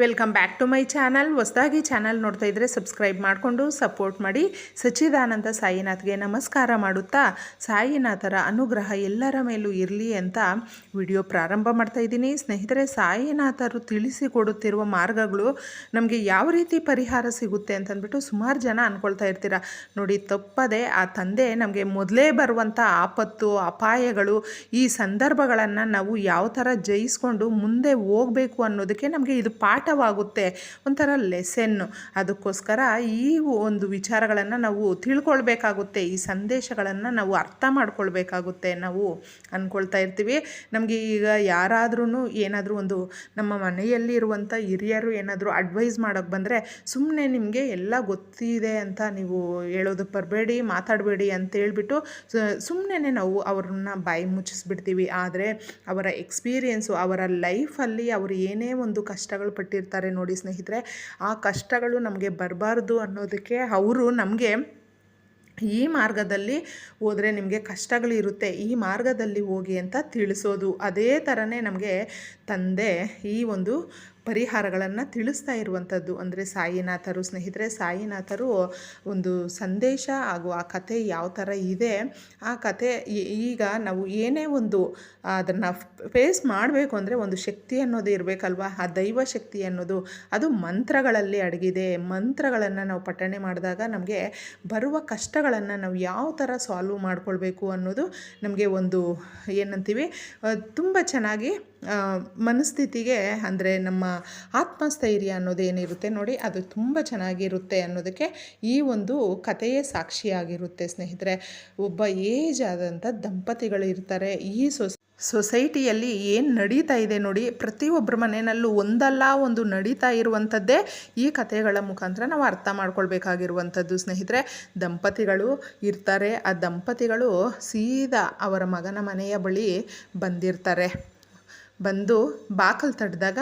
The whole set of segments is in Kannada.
Welcome back to my channel. ಹೊಸದಾಗಿ ಚಾನಲ್ ನೋಡ್ತಾ ಇದ್ದರೆ ಸಬ್ಸ್ಕ್ರೈಬ್ ಮಾಡಿಕೊಂಡು ಸಪೋರ್ಟ್ ಮಾಡಿ. ಸಚ್ಚಿದಾನಂದ ಸಾಯಿನಾಥ್ಗೆ ನಮಸ್ಕಾರ ಮಾಡುತ್ತಾ, ಸಾಯಿನಾಥರ ಅನುಗ್ರಹ ಎಲ್ಲರ ಮೇಲೂ ಇರಲಿ ಅಂತ ವಿಡಿಯೋ ಪ್ರಾರಂಭ ಮಾಡ್ತಾ ಇದ್ದೀನಿ. ಸ್ನೇಹಿತರೆ, ಸಾಯಿನಾಥರು ತಿಳಿಸಿಕೊಡುತ್ತಿರುವ ಮಾರ್ಗಗಳು ನಮಗೆ ಯಾವ ರೀತಿ ಪರಿಹಾರ ಸಿಗುತ್ತೆ ಅಂತಂದ್ಬಿಟ್ಟು ಸುಮಾರು ಜನ ಅಂದ್ಕೊಳ್ತಾ ಇರ್ತೀರ. ನೋಡಿ, ತಪ್ಪದೆ ಆ ತಂದೆ ನಮಗೆ ಮೊದಲೇ ಬರುವಂಥ ಆಪತ್ತು, ಅಪಾಯಗಳು, ಈ ಸಂದರ್ಭಗಳನ್ನು ನಾವು ಯಾವ ಥರ ಜಯಿಸ್ಕೊಂಡು ಮುಂದೆ ಹೋಗಬೇಕು ಅನ್ನೋದಕ್ಕೆ ನಮಗೆ ಇದು ಪಾಠವಾಗುತ್ತೆ ಒಂಥರ ಲೆಸನ್ನು ಅದಕ್ಕೋಸ್ಕರ ಈ ಒಂದು ವಿಚಾರಗಳನ್ನು ನಾವು ತಿಳ್ಕೊಳ್ಬೇಕಾಗುತ್ತೆ. ಈ ಸಂದೇಶಗಳನ್ನು ನಾವು ಅರ್ಥ ಮಾಡ್ಕೊಳ್ಬೇಕಾಗುತ್ತೆ ನಾವು ಅಂದ್ಕೊಳ್ತಾ ಇರ್ತೀವಿ. ನಮಗೆ ಈಗ ಯಾರಾದ್ರೂ ಏನಾದರೂ ಒಂದು ನಮ್ಮ ಮನೆಯಲ್ಲಿ ಇರುವಂಥ ಹಿರಿಯರು ಏನಾದರೂ ಅಡ್ವೈಸ್ ಮಾಡೋಕ್ಕೆ ಬಂದರೆ ಸುಮ್ಮನೆ ನಿಮಗೆ ಎಲ್ಲ ಗೊತ್ತಿದೆ ಅಂತ ನೀವು ಹೇಳೋದಕ್ಕೆ ಬರಬೇಡಿ, ಮಾತಾಡಬೇಡಿ ಅಂತ ಹೇಳ್ಬಿಟ್ಟು ಸುಮ್ಮನೆ ನಾವು ಅವ್ರನ್ನ ಬಾಯಿ ಮುಚ್ಚಿಸ್ಬಿಡ್ತೀವಿ. ಆದರೆ ಅವರ ಎಕ್ಸ್ಪೀರಿಯೆನ್ಸು ಅವರ ಲೈಫಲ್ಲಿ ಅವರು ಏನೇ ಒಂದು ಕಷ್ಟಗಳು ನೋಡಿ ಸ್ನೇಹಿತರೆ. ಆ ಕಷ್ಟಗಳು ನಮಗೆ ಬರಬಾರ್ದು ಅನ್ನೋದಕ್ಕೆ ಅವರು ನಮಗೆ ಈ ಮಾರ್ಗದಲ್ಲಿ ಹೋದರೆ ನಿಮಗೆ ಕಷ್ಟಗಳಿರುತ್ತೆ ಈ ಮಾರ್ಗದಲ್ಲಿ ಹೋಗಿ ಅಂತ ತಿಳಿಸೋದು. ಅದೇ ಥರನೇ ನಮಗೆ ತಂದೆ ಈ ಒಂದು ಪರಿಹಾರಗಳನ್ನು ತಿಳಿಸ್ತಾ ಇರುವಂಥದ್ದು. ಅಂದರೆ ಸಾಯಿನಾಥರು ಸ್ನೇಹಿತರೆ, ಸಾಯಿನಾಥರು ಒಂದು ಸಂದೇಶ ಹಾಗೂ ಆ ಕತೆ ಯಾವ ಥರ ಇದೆ. ಆ ಕತೆ ಈಗ ನಾವು ಏನೇ ಒಂದು ಅದನ್ನು ಫೇಸ್ ಮಾಡಬೇಕು ಅಂದರೆ ಒಂದು ಶಕ್ತಿ ಅನ್ನೋದು ಇರಬೇಕಲ್ವಾ? ಆ ದೈವ ಶಕ್ತಿ ಅನ್ನೋದು, ಅದು ಮಂತ್ರಗಳಲ್ಲಿ ಅಡಗಿದೆ. ಮಂತ್ರಗಳನ್ನು ನಾವು ಪಠಣೆ ಮಾಡಿದಾಗ ನಮಗೆ ಬರುವ ಕಷ್ಟಗಳನ್ನು ನಾವು ಯಾವ ಥರ ಸಾಲ್ವ್ ಮಾಡ್ಕೊಳ್ಬೇಕು ಅನ್ನೋದು ನಮಗೆ ಒಂದು, ಏನಂತೀವಿ ತುಂಬ ಚೆನ್ನಾಗಿ ಮನಸ್ಥಿತಿಗೆ ಅಂದರೆ ನಮ್ಮ ಆತ್ಮಸ್ಥೈರ್ಯ ಅನ್ನೋದು ಏನಿರುತ್ತೆ ನೋಡಿ, ಅದು ತುಂಬ ಚೆನ್ನಾಗಿರುತ್ತೆ ಅನ್ನೋದಕ್ಕೆ ಈ ಒಂದು ಕಥೆಯೇ ಸಾಕ್ಷಿಯಾಗಿರುತ್ತೆ ಸ್ನೇಹಿತರೆ. ಒಬ್ಬ ಏಜ್ ಆದಂಥ ದಂಪತಿಗಳು ಇರ್ತಾರೆ ಈ ಸೊಸ್ ಸೊಸೈಟಿಯಲ್ಲಿ ಏನು ನಡೀತಾ ಇದೆ ನೋಡಿ ಪ್ರತಿಯೊಬ್ಬರ ಮನೆಯಲ್ಲೂ ಒಂದಲ್ಲ ಒಂದು ನಡೀತಾ ಇರುವಂಥದ್ದೇ ಈ ಕಥೆಗಳ ಮುಖಾಂತರ ನಾವು ಅರ್ಥ ಮಾಡ್ಕೊಳ್ಬೇಕಾಗಿರುವಂಥದ್ದು. ಸ್ನೇಹಿತರೆ, ದಂಪತಿಗಳು ಇರ್ತಾರೆ. ಆ ದಂಪತಿಗಳು ಸೀದಾ ಅವರ ಮಗನ ಮನೆಯ ಬಳಿ ಬಂದಿರ್ತಾರೆ. ಬಂದು ಬಾಕಲು ತಟ್ಟಿದಾಗ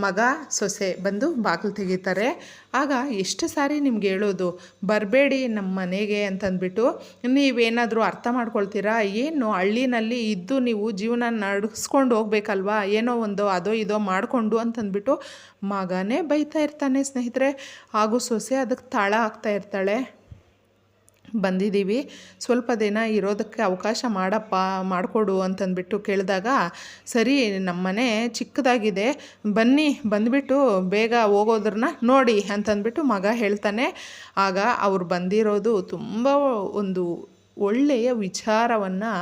ಮಗ ಸೊಸೆ ಬಂದು ಬಾಗಿಲು ತೆಗಿತಾರೆ. ಆಗ ಎಷ್ಟು ಸಾರಿ ನಿಮ್ಗೆ ಹೇಳೋದು, ಬರಬೇಡಿ ನಮ್ಮ ಮನೆಗೆ ಅಂತಂದ್ಬಿಟ್ಟು, ನೀವೇನಾದರೂ ಅರ್ಥ ಮಾಡ್ಕೊಳ್ತೀರಾ? ಏನು ಹಳ್ಳಿನಲ್ಲಿ ಇದ್ದು ನೀವು ಜೀವನ ನಡೆಸ್ಕೊಂಡು ಹೋಗ್ಬೇಕಲ್ವಾ? ಏನೋ ಒಂದು ಅದೋ ಇದೋ ಮಾಡಿಕೊಂಡು ಅಂತಂದ್ಬಿಟ್ಟು ಮಗನೇ ಬೈತಾ ಇರ್ತಾನೆ ಸ್ನೇಹಿತರೆ. ಹಾಗೂ ಸೊಸೆ ಅದಕ್ಕೆ ತಾಳ ಆಗ್ತಾ ಇರ್ತಾಳೆ. ಬಂದಿದ್ದೀವಿ. ಸ್ವಲ್ಪ ದಿನ ಇರೋದಕ್ಕೆ ಅವಕಾಶ ಮಾಡಪ್ಪ, ಮಾಡಿಕೊಡು ಅಂತಂದ್ಬಿಟ್ಟು ಕೇಳಿದಾಗ, ಸರಿ ನಮ್ಮನೆ ಚಿಕ್ಕದಾಗಿದೆ, ಬನ್ನಿ, ಬಂದುಬಿಟ್ಟು ಬೇಗ ಹೋಗೋದ್ರನ್ನ ನೋಡಿ ಅಂತಂದ್ಬಿಟ್ಟು ಮಗ ಹೇಳ್ತಾನೆ. ಆಗ ಅವ್ರು ಬಂದಿರೋದು ತುಂಬ ಒಂದು ಒಳ್ಳೆಯ ವಿಚಾರವನ್ನು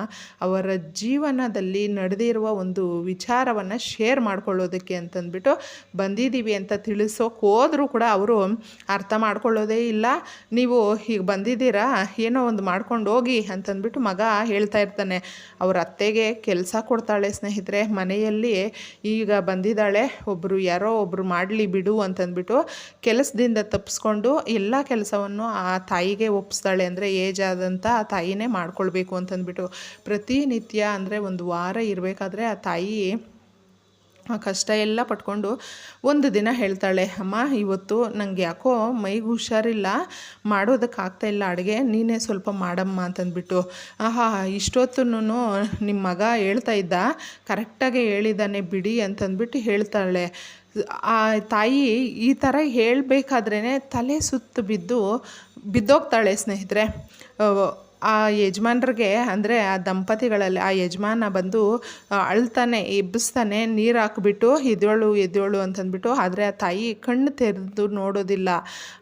ಅವರ ಜೀವನದಲ್ಲಿ ನಡೆದಿರುವ ಒಂದು ವಿಚಾರವನ್ನು ಶೇರ್ ಮಾಡ್ಕೊಳ್ಳೋದಕ್ಕೆ ಅಂತಂದ್ಬಿಟ್ಟು ಬಂದಿದ್ದೀವಿ ಅಂತ ತಿಳಿಸೋಕೆ ಹೋದರೂ ಕೂಡ ಅವರು ಅರ್ಥ ಮಾಡ್ಕೊಳ್ಳೋದೇ ಇಲ್ಲ. ನೀವು ಹೀಗೆ ಬಂದಿದ್ದೀರಾ? ಏನೋ ಒಂದು ಮಾಡ್ಕೊಂಡು ಹೋಗಿ ಅಂತಂದ್ಬಿಟ್ಟು ಮಗ ಹೇಳ್ತಾ ಇರ್ತಾನೆ. ಅವ್ರ ಅತ್ತೆಗೆ ಕೆಲಸ ಕೊಡ್ತಾಳೆ ಸ್ನೇಹಿತರೆ. ಮನೆಯಲ್ಲಿ ಈಗ ಬಂದಿದ್ದಾಳೆ. ಒಬ್ಬರು ಯಾರೋ ಒಬ್ಬರು ಮಾಡಲಿ ಬಿಡು ಅಂತಂದ್ಬಿಟ್ಟು ಕೆಲಸದಿಂದ ತಪ್ಪಿಸ್ಕೊಂಡು ಎಲ್ಲ ಕೆಲಸವನ್ನು ಆ ತಾಯಿಗೆ ಒಪ್ಪಿಸ್ತಾಳೆ ಅಂದರೆ ಏಜ್ ಆದಂಥ ತಾಯಿ ತಾಯಿನೇ ಮಾಡ್ಕೊಳ್ಬೇಕು ಅಂತಂದ್ಬಿಟ್ಟು ಪ್ರತಿನಿತ್ಯ ಅಂದರೆ ಒಂದು ವಾರ ಇರಬೇಕಾದ್ರೆ ಆ ತಾಯಿ ಕಷ್ಟ ಎಲ್ಲ ಪಟ್ಕೊಂಡು ಒಂದು ದಿನ ಹೇಳ್ತಾಳೆ, ಅಮ್ಮ, ಇವತ್ತು ನನಗೆ ಯಾಕೋ ಮೈಗೆ ಹುಷಾರಿಲ್ಲ ಮಾಡೋದಕ್ಕೆ ಇಲ್ಲ, ಅಡುಗೆ ನೀನೇ ಸ್ವಲ್ಪ ಮಾಡಮ್ಮ ಅಂತಂದ್ಬಿಟ್ಟು. ಆಹಾ ಇಷ್ಟೊತ್ತು ನಿಮ್ಮ ಮಗ ಹೇಳ್ತಾ ಇದ್ದ, ಕರೆಕ್ಟಾಗಿ ಹೇಳಿದ್ದಾನೆ ಬಿಡಿ ಅಂತಂದ್ಬಿಟ್ಟು ಹೇಳ್ತಾಳೆ. ಆ ತಾಯಿ ಈ ಥರ ಹೇಳಬೇಕಾದ್ರೇ ತಲೆ ಸುತ್ತು ಬಿದ್ದು ಬಿದ್ದೋಗ್ತಾಳೆ ಸ್ನೇಹಿತರೆ. ಆ ಯಜಮಾನ್ರಿಗೆ, ಅಂದರೆ ಆ ದಂಪತಿಗಳಲ್ಲಿ ಆ ಯಜಮಾನ ಬಂದು ಅಳ್ತಾನೆ, ಎಬ್ಬಿಸ್ತಾನೆ, ನೀರು ಹಾಕ್ಬಿಟ್ಟು ಎದ್ದೇಳು ಎದ್ದೇಳು ಅಂತಂದ್ಬಿಟ್ಟು, ಆದರೆ ಆ ತಾಯಿ ಕಣ್ಣು ತೆರೆದು ನೋಡೋದಿಲ್ಲ.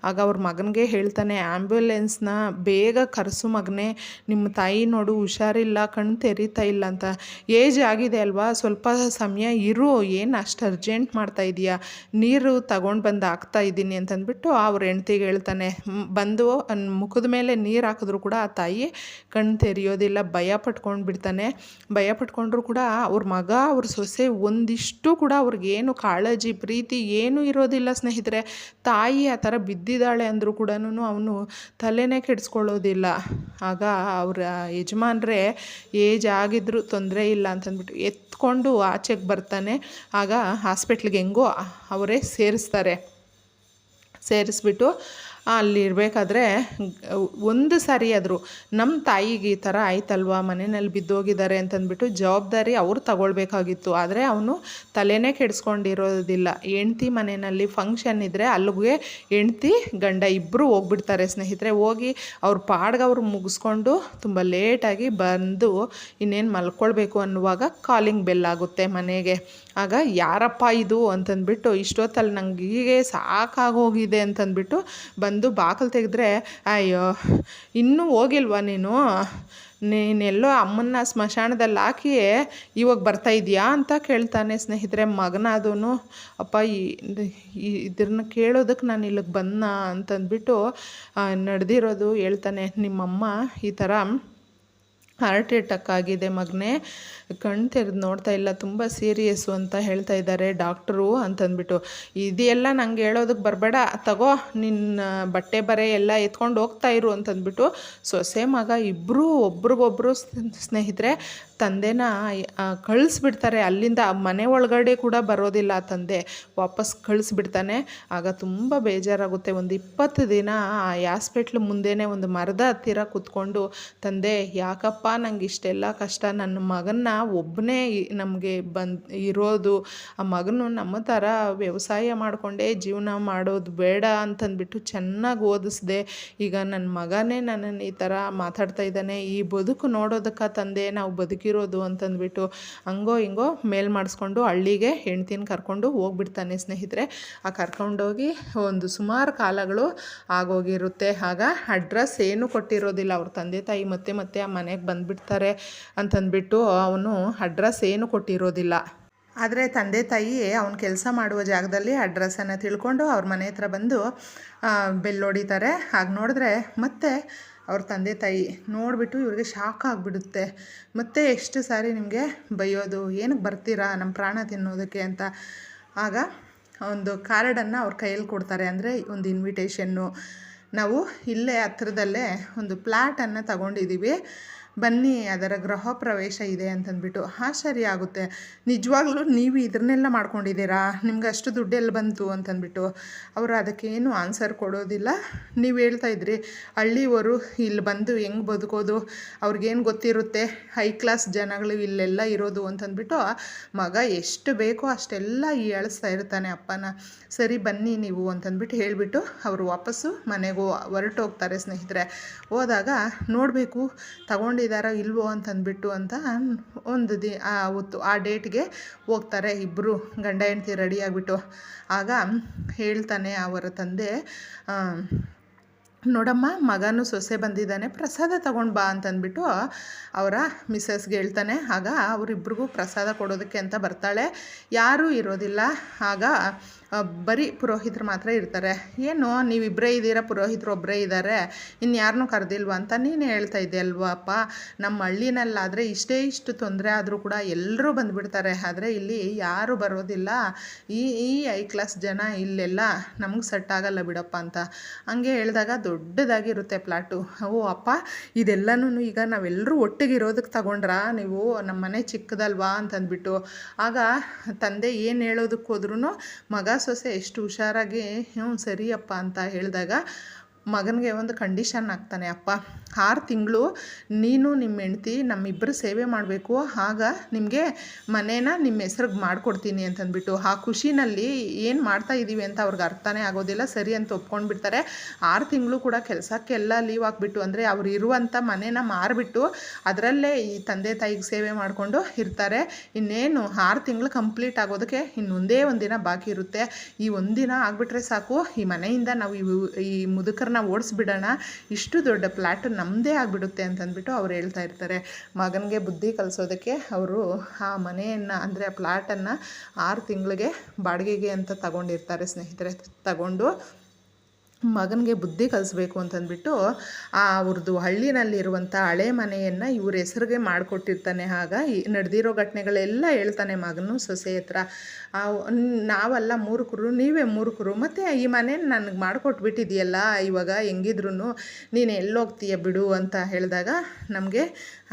ಆಗ ಅವ್ರ ಮಗನಿಗೆ ಹೇಳ್ತಾನೆ ಆ್ಯಂಬ್ಯುಲೆನ್ಸ್ನ ಬೇಗ ಕರೆಸು ಮಗನೇ ನಿಮ್ಮ ತಾಯಿ ನೋಡು ಹುಷಾರಿಲ್ಲ, ಕಣ್ಣು ತೆರೀತಾ ಇಲ್ಲ ಅಂತ. ಏಜ್ ಆಗಿದೆ ಅಲ್ವಾ, ಸ್ವಲ್ಪ ಸಮಯ ಇರು, ಏನು ಅಷ್ಟು ಅರ್ಜೆಂಟ್ ಮಾಡ್ತಾ ಇದೀಯಾ? ನೀರು ತಗೊಂಡು ಬಂದು ಹಾಕ್ತಾ ಇದ್ದೀನಿ ಅಂತಂದ್ಬಿಟ್ಟು ಅವ್ರ ಹೆಂಡ್ತಿಗೆ ಹೇಳ್ತಾನೆ. ಬಂದು, ಮುಖದ ಮೇಲೆ ನೀರು ಹಾಕಿದ್ರು ಕೂಡ ಆ ತಾಯಿ ಕಣ್ಣು ತೆರೆಯೋದಿಲ್ಲ, ಭಯ ಪಟ್ಕೊಂಡು ಬಿಡ್ತಾನೆ ಭಯ ಪಟ್ಕೊಂಡ್ರು ಕೂಡ ಅವ್ರ ಮಗ, ಅವ್ರ ಸೊಸೆ ಒಂದಿಷ್ಟು ಕೂಡ ಅವ್ರಿಗೇನು ಕಾಳಜಿ, ಪ್ರೀತಿ ಏನೂ ಇರೋದಿಲ್ಲ ಸ್ನೇಹಿತರೆ. ತಾಯಿ ಆ ಥರ ಬಿದ್ದಿದ್ದಾಳೆ ಅಂದರೂ ಕೂಡ ಅವನು ತಲೆನೇ ಕೆಡಿಸ್ಕೊಳ್ಳೋದಿಲ್ಲ. ಆಗ ಅವರ ಯಜಮಾನ್ರೆ, ಏಜ್ ಆಗಿದ್ರು ತೊಂದರೆ ಇಲ್ಲ ಅಂತಂದ್ಬಿಟ್ಟು ಎತ್ಕೊಂಡು ಆಚೆಗೆ ಬರ್ತಾನೆ. ಆಗ ಹಾಸ್ಪಿಟ್ಲಿಗೆ ಹೆಂಗೋ ಅವರೇ ಸೇರಿಸ್ತಾರೆ. ಸೇರಿಸ್ಬಿಟ್ಟು ಅಲ್ಲಿ ಇರಬೇಕಾದ್ರೆ ಒಂದು ಸಾರಿ ಆದರೂ ನಮ್ಮ ತಾಯಿಗೆ ಈ ಥರ ಆಯ್ತಲ್ವಾ? ಮನೆಯಲ್ಲಿ ಬಿದ್ದೋಗಿದ್ದಾರೆ ಅಂತಂದ್ಬಿಟ್ಟು ಜವಾಬ್ದಾರಿ ಅವ್ರು ತಗೊಳ್ಬೇಕಾಗಿತ್ತು. ಆದರೆ ಅವನು ತಲೆನೇ ಕೆಡಿಸ್ಕೊಂಡಿರೋದಿಲ್ಲ. ಹೆಂಡ್ತಿ ಮನೆಯಲ್ಲಿ ಫಂಕ್ಷನ್ ಇದ್ದರೆ ಅಲ್ಲಿಗೆ ಹೆಂಡ್ತಿ, ಗಂಡ ಇಬ್ಬರು ಹೋಗ್ಬಿಡ್ತಾರೆ ಸ್ನೇಹಿತರೆ. ಹೋಗಿ ಅವ್ರ ಪಾಡ್ಗೆ ಅವ್ರು ಮುಗಿಸ್ಕೊಂಡು ತುಂಬ ಲೇಟಾಗಿ ಬಂದು ಇನ್ನೇನು ಮಲ್ಕೊಳ್ಬೇಕು ಅನ್ನುವಾಗ ಕಾಲಿಂಗ್ ಬೆಲ್ ಆಗುತ್ತೆ ಮನೆಗೆ. ಆಗ ಯಾರಪ್ಪ ಇದು ಅಂತಂದ್ಬಿಟ್ಟು ಇಷ್ಟೊತ್ತಲ್ಲಿ ನಂಗೆ ಹೀಗೆ ಸಾಕಾಗೋಗಿದೆ ಅಂತಂದ್ಬಿಟ್ಟು ಬಂದು ಬಾಗಿಲು ತೆಗೆದ್ರೆ, ಅಯ್ಯೋ, ಇನ್ನೂ ಹೋಗಿಲ್ವಾ ನೀನು? ನೀನೆಲ್ಲೋ ಅಮ್ಮನ್ನ ಸ್ಮಶಾನದಲ್ಲಿ ಹಾಕಿ ಇವಾಗ ಬರ್ತಾ ಇದೆಯಾ? ಅಂತ ಕೇಳ್ತಾನೆ ಸ್ನೇಹಿತರೆ. ಮಗನಾದೂ ಅಪ್ಪ, ಈ ಇದನ್ನ ಕೇಳೋದಕ್ಕೆ ನಾನು ಇಲ್ಲಿಗೆ ಬಂದ ಅಂತಂದ್ಬಿಟ್ಟು ನಡೆದಿರೋದು ಹೇಳ್ತಾನೆ. ನಿಮ್ಮಮ್ಮ ಈ ಥರ ಹಾರ್ಟ್ ಅಟ್ಯಾಕ್ ಆಗಿದೆ ಮಗನೇ. ಕಣ್ಣು ತೆರೆದು ನೋಡ್ತಾ ಇಲ್ಲ, ತುಂಬ ಸೀರಿಯಸ್ಸು ಅಂತ ಹೇಳ್ತಾ ಇದ್ದಾರೆ ಡಾಕ್ಟ್ರು ಅಂತಂದ್ಬಿಟ್ಟು. ಇದೆಲ್ಲ ನಂಗೆ ಹೇಳೋದಕ್ಕೆ ಬರಬೇಡ, ತಗೋ, ನಿನ್ನ ಬಟ್ಟೆ ಬರೆ ಎಲ್ಲ ಎತ್ಕೊಂಡು ಹೋಗ್ತಾ ಇರು ಅಂತಂದ್ಬಿಟ್ಟು ಸೊಸೆ ಮಗ ಇಬ್ಬರು ಒಬ್ರಿಗೊಬ್ರು ಸ್ನೇಹಿತರೆ, ತಂದೆನ ಕಳಿಸ್ಬಿಡ್ತಾರೆ. ಅಲ್ಲಿಂದ ಮನೆ ಒಳಗಡೆ ಕೂಡ ಬರೋದಿಲ್ಲ ತಂದೆ. ವಾಪಸ್ ಕಳಿಸ್ಬಿಡ್ತಾನೆ. ಆಗ ತುಂಬ ಬೇಜಾರಾಗುತ್ತೆ. ಒಂದು ಇಪ್ಪತ್ತು ದಿನ ಆ ಹಾಸ್ಪಿಟ್ಲ್ ಮುಂದೆನೇ ಒಂದು ಮರದ ಹತ್ತಿರ ಕೂತ್ಕೊಂಡು, ತಂದೆ, ಯಾಕಪ್ಪ ನಂಗೆ ಇಷ್ಟೆಲ್ಲ ಕಷ್ಟ, ನನ್ನ ಮಗನ್ನ ಒಬ್ಬನೇ ನಮಗೆ ಬಂದು ಇರೋದು, ಆ ಮಗನು ನಮ್ಮ ಥರ ವ್ಯವಸಾಯ ಮಾಡಿಕೊಂಡೇ ಜೀವನ ಮಾಡೋದು ಬೇಡ ಅಂತಂದ್ಬಿಟ್ಟು ಚೆನ್ನಾಗಿ ಓದಿಸ್ದೆ. ಈಗ ನನ್ನ ಮಗನೇ ನನ್ನನ್ನು ಈ ಥರ ಮಾತಾಡ್ತಾ ಇದ್ದಾನೆ, ಈ ಬದುಕು ನೋಡೋದಕ್ಕೆ ತಂದೆ, ನಾವು ಬದುಕಿರೋದು ಅಂತಂದ್ಬಿಟ್ಟು ಹಂಗೋ ಹಿಂಗೋ ಮೇಲ್ ಮಾಡಿಸ್ಕೊಂಡು ಹಳ್ಳಿಗೆ ಹೆಂಡ್ತಿನ ಕರ್ಕೊಂಡು ಹೋಗ್ಬಿಡ್ತಾನೆ ಸ್ನೇಹಿತರೆ. ಆ ಕರ್ಕೊಂಡೋಗಿ ಒಂದು ಸುಮಾರು ಕಾಲಗಳು ಆಗೋಗಿರುತ್ತೆ. ಆಗ ಅಡ್ರೆಸ್ ಏನು ಕೊಟ್ಟಿರೋದಿಲ್ಲ. ಅವ್ರ ತಂದೆ ತಾಯಿ ಮತ್ತೆ ಮತ್ತೆ ಆ ಮನೆಗೆ ಬಂದುಬಿಡ್ತಾರೆ ಅಂತಂದ್ಬಿಟ್ಟು ಅವನು ಅಡ್ರೆಸ್ ಏನು ಕೊಟ್ಟಿರೋದಿಲ್ಲ. ಆದರೆ ತಂದೆ ತಾಯಿ ಅವನು ಕೆಲಸ ಮಾಡುವ ಜಾಗದಲ್ಲಿ ಅಡ್ರೆಸ್ಸನ್ನು ತಿಳ್ಕೊಂಡು ಅವ್ರ ಮನೆ ಹತ್ರ ಬಂದು ಬೆಲ್ ಹೊಡಿತಾರೆ. ಹಾಗೆ ನೋಡಿದ್ರೆ ಮತ್ತೆ ಅವ್ರ ತಂದೆ ತಾಯಿ ನೋಡಿಬಿಟ್ಟು ಇವ್ರಿಗೆ ಶಾಕ್ ಆಗಿಬಿಡುತ್ತೆ. ಮತ್ತೆ ಎಷ್ಟು ಸಾರಿ ನಿಮಗೆ ಬೈಯೋದು ಏನಕ್ಕೆ ಬರ್ತೀರಾ ನಮ್ಮ ಪ್ರಾಣ ತಿನ್ನೋದಕ್ಕೆ ಅಂತ. ಆಗ ಒಂದು ಕಾರ್ಡನ್ನು ಅವ್ರ ಕೈಯಲ್ಲಿ ಕೊಡ್ತಾರೆ, ಅಂದರೆ ಒಂದು ಇನ್ವಿಟೇಷನ್ನು ನಾವು ಇಲ್ಲೇ ಹತ್ರದಲ್ಲೇ ಒಂದು ಪ್ಲ್ಯಾಟನ್ನು ತಗೊಂಡಿದ್ದೀವಿ ಬನ್ನಿ, ಅದರ ಗೃಹ ಪ್ರವೇಶ ಇದೆ ಅಂತಂದ್ಬಿಟ್ಟು. ಸರಿ ಆಗುತ್ತೆ. ನಿಜವಾಗ್ಲೂ ನೀವು ಇದನ್ನೆಲ್ಲ ಮಾಡ್ಕೊಂಡಿದ್ದೀರಾ? ನಿಮ್ಗೆ ಅಷ್ಟು ದುಡ್ಡು ಎಲ್ಲಿ ಬಂತು ಅಂತಂದ್ಬಿಟ್ಟು. ಅವರು ಅದಕ್ಕೇನು ಆನ್ಸರ್ ಕೊಡೋದಿಲ್ಲ. ನೀವು ಹೇಳ್ತಾ ಇದ್ರಿ, ಹಳ್ಳಿಯವರು ಇಲ್ಲಿ ಬಂದು ಹೆಂಗೆ ಬದುಕೋದು? ಅವ್ರಿಗೇನು ಗೊತ್ತಿರುತ್ತೆ? ಹೈ ಕ್ಲಾಸ್ ಜನಗಳು ಇಲ್ಲೆಲ್ಲ ಇರೋದು ಅಂತಂದ್ಬಿಟ್ಟು ಮಗ ಎಷ್ಟು ಬೇಕೋ ಅಷ್ಟೆಲ್ಲ ಹೇಳಿಸ್ತಾ ಇರ್ತಾನೆ ಅಪ್ಪನ. ಸರಿ ಬನ್ನಿ ನೀವು ಅಂತಂದ್ಬಿಟ್ಟು ಹೇಳಿಬಿಟ್ಟು ಅವರು ವಾಪಸ್ಸು ಮನೆಗೆ ಹೊರಟೋಗ್ತಾರೆ ಸ್ನೇಹಿತರೆ. ಹೋದಾಗ ನೋಡಬೇಕು ತಗೊಂಡು ಇದ್ದಾರೋ ಇಲ್ವೋ ಅಂತಂದ್ಬಿಟ್ಟು ಅಂತ ಒಂದು ದಿ ಹೊತ್ತು ಆ ಡೇಟ್ಗೆ ಹೋಗ್ತಾರೆ ಇಬ್ಬರು ಗಂಡ ಹೆಂಡ್ತಿ ರೆಡಿ ಆಗಿಬಿಟ್ಟು. ಆಗ ಹೇಳ್ತಾನೆ ಅವರ ತಂದೆ ನೋಡಮ್ಮ, ಮಗನೂ ಸೊಸೆ ಬಂದಿದ್ದಾನೆ, ಪ್ರಸಾದ ತಗೊಂಡು ಬಾ ಅಂತಂದ್ಬಿಟ್ಟು ಅವರ ಮಿಸ್ಸಸ್ಗೆ ಹೇಳ್ತಾನೆ. ಆಗ ಅವರಿಬ್ರಿಗೂ ಪ್ರಸಾದ ಕೊಡೋದಕ್ಕೆ ಅಂತ ಬರ್ತಾಳೆ. ಯಾರೂ ಇರೋದಿಲ್ಲ. ಆಗ ಬರೀ ಪುರೋಹಿತರು ಮಾತ್ರ ಇರ್ತಾರೆ. ಏನು ನೀವಿಬ್ಬರೇ ಇದ್ದೀರಾ, ಪುರೋಹಿತರು ಒಬ್ಬರೇ ಇದ್ದಾರೆ ಇನ್ನು ಯಾರನ್ನೂ ಕರೆದಿಲ್ವ ಅಂತ ನೀನು ಹೇಳ್ತಾ ಇದ್ದೆ ಅಲ್ವಪ್ಪ ನಮ್ಮ ಹಳ್ಳಿನಲ್ಲಾದರೆ ಇಷ್ಟೇ ಇಷ್ಟು ತೊಂದರೆ ಆದರೂ ಕೂಡ ಎಲ್ಲರೂ ಬಂದುಬಿಡ್ತಾರೆ. ಆದರೆ ಇಲ್ಲಿ ಯಾರೂ ಬರೋದಿಲ್ಲ. ಈ ಈ ಐ ಕ್ಲಾಸ್ ಜನ ಇಲ್ಲೆಲ್ಲ ನಮಗೆ ಸೆಟ್ ಆಗಲ್ಲ ಬಿಡಪ್ಪ ಅಂತ. ಹಂಗೆ ಹೇಳಿದಾಗ ದೊಡ್ಡದಾಗಿರುತ್ತೆ ಪ್ಲಾಟು. ಓ, ಅಪ್ಪ ಇದೆಲ್ಲನೂ ಈಗ ನಾವೆಲ್ಲರೂ ಒಟ್ಟಿಗೆ ಇರೋದಕ್ಕೆ ತಗೊಂಡ್ರಾ? ನೀವು ನಮ್ಮ ಮನೆ ಚಿಕ್ಕದಲ್ವಾ ಅಂತಂದ್ಬಿಟ್ಟು. ಆಗ ತಂದೆ ಏನು ಹೇಳೋದಕ್ಕೆ ಹೋದ್ರೂ ಮಗ ಸೊಸೆ ಎಷ್ಟು ಹುಷಾರಾಗಿ ಹ್ಞೂ ಸರಿಯಪ್ಪ ಅಂತ ಹೇಳಿದಾಗ ಮಗನಿಗೆ ಒಂದು ಕಂಡೀಷನ್ ಆಗ್ತಾನೆ, ಅಪ್ಪ, ಆರು ತಿಂಗಳು ನೀನು ನಿಮ್ಮ ಹೆಂಡ್ತಿ ನಮ್ಮಿಬ್ಬರು ಸೇವೆ ಮಾಡಬೇಕು, ಆಗ ನಿಮಗೆ ಮನೇನ ನಿಮ್ಮ ಹೆಸ್ರಿಗೆ ಮಾಡಿಕೊಡ್ತೀನಿ ಅಂತಂದ್ಬಿಟ್ಟು ಆ ಖುಷಿನಲ್ಲಿ ಏನು ಮಾಡ್ತಾ ಇದ್ದೀವಿ ಅಂತ ಅವ್ರಿಗೆ ಅರ್ಥನೇ ಆಗೋದಿಲ್ಲ. ಸರಿ ಅಂತ ಒಪ್ಕೊಂಡ್ಬಿಡ್ತಾರೆ. ಆರು ತಿಂಗಳು ಕೂಡ ಕೆಲಸಕ್ಕೆಲ್ಲ ಲೀವ್ ಹಾಕ್ಬಿಟ್ಟು, ಅಂದರೆ ಅವ್ರು ಇರುವಂಥ ಮನೇನ ಮಾರಿಬಿಟ್ಟು ಅದರಲ್ಲೇ ಈ ತಂದೆ ತಾಯಿಗೆ ಸೇವೆ ಮಾಡಿಕೊಂಡು ಇರ್ತಾರೆ. ಇನ್ನೇನು, ಆರು ತಿಂಗಳು ಕಂಪ್ಲೀಟ್ ಆಗೋದಕ್ಕೆ ಇನ್ನೊಂದೇ ಒಂದಿನ ಬಾಕಿ ಇರುತ್ತೆ. ಈ ಒಂದಿನ ಆಗಿಬಿಟ್ರೆ ಸಾಕು. ಈ ಮನೆಯಿಂದ ನಾವು ಈ ಮುದುಕರನ್ನ ಓಡಿಸ್ಬಿಡೋಣ. ಇಷ್ಟು ದೊಡ್ಡ ಪ್ಲ್ಯಾಟ್ ನಮ್ಮದೇ ಆಗಿಬಿಡುತ್ತೆ ಅಂತಂದ್ಬಿಟ್ಟು ಅವ್ರು ಹೇಳ್ತಾ ಇರ್ತಾರೆ. ಮಗನಿಗೆ ಬುದ್ಧಿ ಕಲಿಸೋದಕ್ಕೆ ಅವರು ಆ ಮನೆಯನ್ನು, ಅಂದರೆ ಆ ಪ್ಲ್ಯಾಟನ್ನು ಆರು ತಿಂಗಳಿಗೆ ಬಾಡಿಗೆಗೆ ಅಂತ ತಗೊಂಡಿರ್ತಾರೆ ಸ್ನೇಹಿತರೆ. ತಗೊಂಡು ಮಗನಿಗೆ ಬುದ್ಧಿ ಕಲಿಸ್ಬೇಕು ಅಂತಂದ್ಬಿಟ್ಟು ಆ ಅವ್ರದ್ದು ಹಳ್ಳಿನಲ್ಲಿರುವಂಥ ಹಳೆ ಮನೆಯನ್ನು ಇವ್ರ ಹೆಸರಿಗೆ ಮಾಡಿಕೊಟ್ಟಿರ್ತಾನೆ ಆಗ. ನಡೆದಿರೋ ಘಟನೆಗಳೆಲ್ಲ ಹೇಳ್ತಾನೆ ಮಗನು ಸೊಸೆ ಹತ್ರ. ನಾವಲ್ಲ ಮೂರ್ಖರು ನೀವೇ ಮೂರ್ಖರು ಮತ್ತು ಈ ಮನೆ ನನಗೆ ಮಾಡಿಕೊಟ್ಬಿಟ್ಟಿದೆಯಲ್ಲ ಇವಾಗ ಹೆಂಗಿದ್ರು ನೀನು ಎಲ್ಲೋಗ್ತೀಯ ಬಿಡು ಅಂತ ಹೇಳಿದಾಗ ನಮಗೆ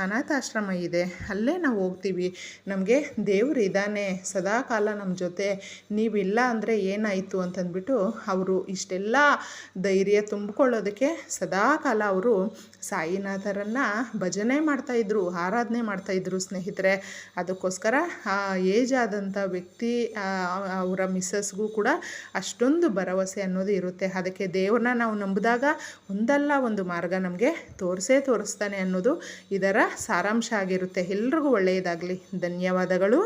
ಅನಾಥಾಶ್ರಮ ಇದೆ, ಅಲ್ಲೇ ನಾವು ಹೋಗ್ತೀವಿ. ನಮಗೆ ದೇವ್ರು ಇದ್ದಾನೆ ಸದಾಕಾಲ ನಮ್ಮ ಜೊತೆ, ನೀವಿಲ್ಲ ಅಂದರೆ ಏನಾಯಿತು ಅಂತಂದ್ಬಿಟ್ಟು ಅವರು ಇಷ್ಟೆಲ್ಲ ಧೈರ್ಯ ತುಂಬಿಕೊಳ್ಳೋದಕ್ಕೆ ಸದಾಕಾಲ ಅವರು ಸಾಯಿನಾಥರನ್ನು ಭಜನೆ ಮಾಡ್ತಾಯಿದ್ರು ಆರಾಧನೆ ಮಾಡ್ತಾಯಿದ್ರು ಸ್ನೇಹಿತರೆ. ಅದಕ್ಕೋಸ್ಕರ ಆ ಏಜ್ ಆದಂಥ ವ್ಯಕ್ತಿ ಅವರ ಮಿಸ್ಸಸ್ಗೂ ಕೂಡ ಅಷ್ಟೊಂದು ಭರವಸೆ ಅನ್ನೋದು ಇರುತ್ತೆ. ಅದಕ್ಕೆ ದೇವ್ರನ್ನ ನಾವು ನಂಬಿದಾಗ ಒಂದಲ್ಲ ಒಂದು ಮಾರ್ಗ ನಮಗೆ ತೋರಿಸೇ ತೋರಿಸ್ತಾನೆ ಅನ್ನೋದು ಇದರ ಸಾರಾಂಶ ಆಗಿರುತ್ತೆ. ಎಲ್ರಿಗೂ ಒಳ್ಳೆಯದಾಗಲಿ. ಧನ್ಯವಾದಗಳು.